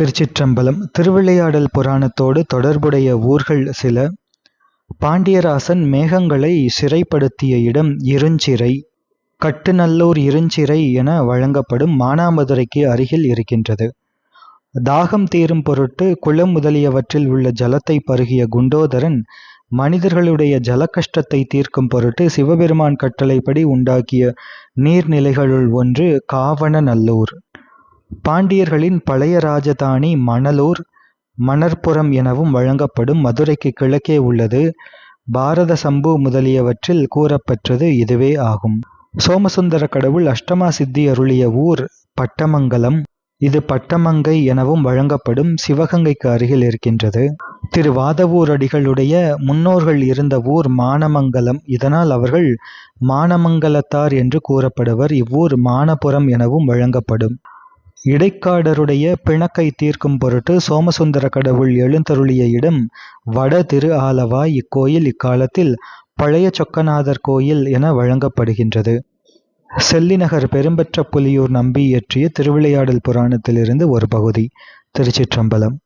திருச்சிற்றம்பலம் திருவிளையாடல் புராணத்தோடு தொடர்புடைய ஊர்கள் சில. பாண்டியராசன் மேகங்களை சிறைப்படுத்திய இடம் இருஞ்சிறை. கட்டுநல்லூர் இருஞ்சிறை என வழங்கப்படும் மானாமதுரைக்கு அருகில் இருக்கின்றது. தாகம் தீரும் பொருட்டு குளம் முதலியவற்றில் உள்ள ஜலத்தை பருகிய குண்டோதரன் மனிதர்களுடைய ஜல கஷ்டத்தை தீர்க்கும் பொருட்டு சிவபெருமான் கட்டளைப்படி உண்டாக்கிய நீர்நிலைகளுள் ஒன்று காவணநல்லூர். பாண்டியர்களின் பழைய ராஜதானி மணலூர் மணற்புறம் எனவும் வழங்கப்படும் மதுரைக்கு கிழக்கே உள்ளது. பாரத சம்பு முதலியவற்றில் கூறப்பெற்றது இதுவே ஆகும். சோமசுந்தர கடவுள் அஷ்டமா சித்தி அருளிய ஊர் பட்டமங்கலம். இது பட்டமங்கை எனவும் வழங்கப்படும் சிவகங்கைக்கு அருகில் இருக்கின்றது. திரு வாதவூர் அடிகளுடைய முன்னோர்கள் இருந்த ஊர் மானமங்கலம். இதனால் அவர்கள் மானமங்கலத்தார் என்று கூறப்படுவர். இவ்வூர் மானபுரம் எனவும் வழங்கப்படும். இடைக்காடருடைய பிணக்கை தீர்க்கும் பொருட்டு சோமசுந்தர கடவுள் எழுந்தருளிய இடம் வட திரு ஆலவாய் இக்கோயில் இக்காலத்தில் பழைய சொக்கநாதர் கோயில் என வழங்கப்படுகின்றது. செல்லிநகர் பெரும்பற்ற புலியூர் நம்பி இயற்றிய திருவிளையாடல் புராணத்திலிருந்து ஒரு பகுதி. திருச்சிற்றம்பலம்.